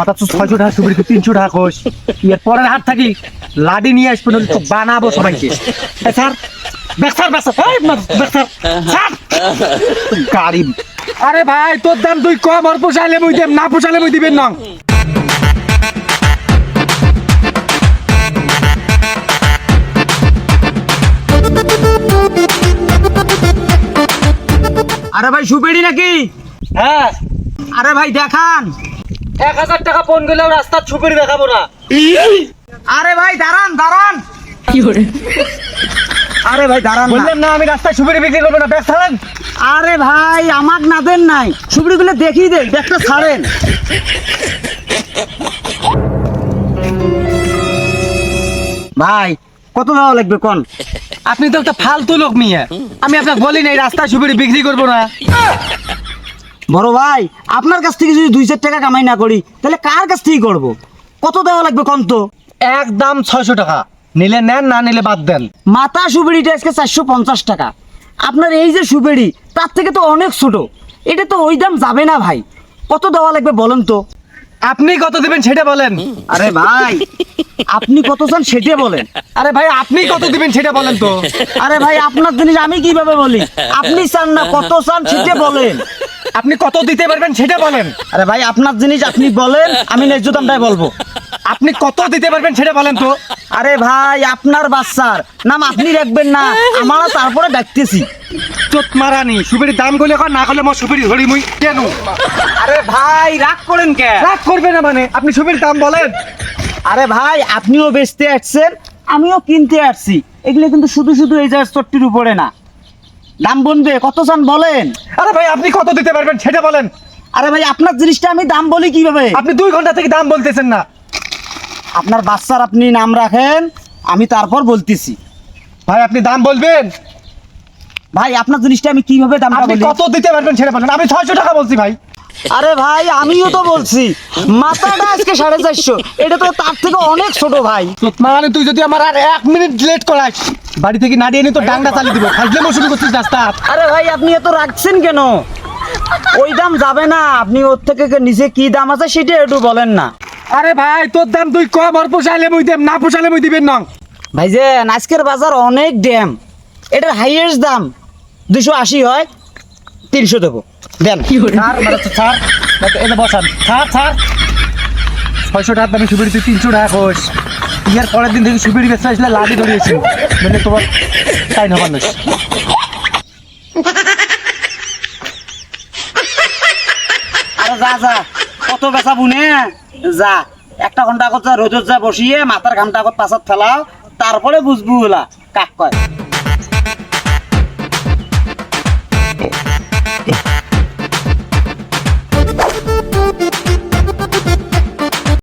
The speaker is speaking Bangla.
হঠাৎ তো তিনশো টাকা পরের থাকি লাডি নিয়ে আসব, নইলে তো বানাবো সবাইকে। স্যার গাড়ি আরে ভাই, তোর দাম তুই কম আর দেব, না দিবেন না। আরে ভাই নাকি? হ্যাঁ। আরে ভাই, দেখান। এক হাজার টাকা ফোন করলেও রাস্তার ছুপির দেখাবো না। আরে ভাই দাঁড়ান দাঁড়ান। আরে ভাই দাঁড়ান বললাম না আমি রাস্তায় ছুপির বিক্রি করব না ব্যাগ ছাড়েন। আরে ভাই আমাক না দেন নাই। সুপড়িগুলো দেখিয়ে দেন ব্যাগটা ছাড়েন। ভাই কত দেওয়া লাগবে কোন? আপনি তো একটা ফালতু লোক মিয়া। আমি আপনাকে বলি না এই রাস্তায় ছুপির বিক্রি করব না। বড় ভাই আপনার কাছ থেকে যদি দুই চার টাকা কামাই না করি তাহলে কার কাছ থেকে করব? কত দেওয়া লাগবে কোন তো? একদম ছয়শো টাকা। নিলে নেন না নিলে বাদ দেন। মাথা সুবেড়িটা আজকে চারশো পঞ্চাশ টাকা। আপনার এই যে সুবেড়ি তার থেকে তো অনেক ছোট। এটা তো ওই দাম যাবে না ভাই। কত দেওয়া লাগবে বলেন তো? আপনি কত দিবেন সেটা বলেন। আরে ভাই আপনি কত চান সেটা বলেন। আরে ভাই আপনি কত দিবেন সেটা বলেন তো। আরে ভাই আপনার জিনিস আমি কীভাবে বলি? আপনি চান না কত চান সেটা বলেন। আপনি কত দিতে পারবেন সেটা বলেন। আরে ভাই আপনার জিনিস আপনি বলেন আমি ন্যায্য দামটাই বলব। আপনি কত দিতে পারবেন সেটা বলেন তো। আরে ভাই আপনার বাচ্চার নাম আপনি রাখবেন না আমরা তারপরে ডাকতেছি চোট মারানি সুপির দাম গলে কর না করলে মো সুপির ধরি মুই কেন? আরে ভাই রাগ করেন কে? রাগ করবে না মানে আপনি সুপির দাম বলেন। আরে ভাই আপনিও বেচতে আসছেন আমিও কিনতে আসছি। এগুলো কিন্তু শুধু শুধু এই যে চট্টির উপরে না। দাম বলবে কত চান বলেন? আরে ভাই আপনি কত দিতে পারবেন সেটা বলেন। আরে ভাই আপনার জিনিসটা আমি দাম বলি কীভাবে? আপনি দুই ঘণ্টা থেকে দাম বলতেছেন না। আপনার বাচ্চার আপনি নাম রাখেন আমি তারপর বলতেছি। ভাই আপনি দাম বলবেন? ভাই আপনার জিনিসটা আমি কীভাবে দাম আপনি বলি? কত দিতে পারবেন সেটা বলেন। আমি ছয়শো টাকা বলছি ভাই। আরে ভাই আমিও তো বলছি। মাথাটা আজকে সাড়ে চারশো। এটা তো তার থেকে অনেক ছোট ভাই। মানে তুই যদি আমার আর এক মিনিট লেট করাস বাড়ি থেকে নাড়িয়ে নিয়ে তো ডাংটা চালিয়ে দিব। ফাজলে শুরু করছিস রাস্তা আরে ভাই আপনি এত রাখছেন কেন? ওই দাম যাবে না। আপনি ওর থেকে নিচে কি দাম আছে সেটা একটু বলেন না। আরে ভাই তোর দাম তুই কম আর পোষাইলে মুই দেব না পোষাইলে মুই দিবেন না। ভাই যে আজকের বাজার অনেক ড্যাম। এটার হাইয়েস্ট দাম দুশো আশি হয়। তিনশো দেবো। দেন। ছাড় মানে এটা বসান। ছাড় ছাড় ছয়শো টাকার দামে সুবিধি তুই তিনশো টাকা কোষ ইয়ার পরের দিন থেকে সুবিধি বেচতে আসলে ধরিয়েছি মানে তোমার তাই না মানুষ? আরে যা যা। কত বেচা বুনে? যা। একটা ঘণ্টা আগত যা রোদত যা বসিয়ে মাথার ঘামটা আগত পাশাত ফেলাও তারপরে বুঝব ওলা কাক কয়?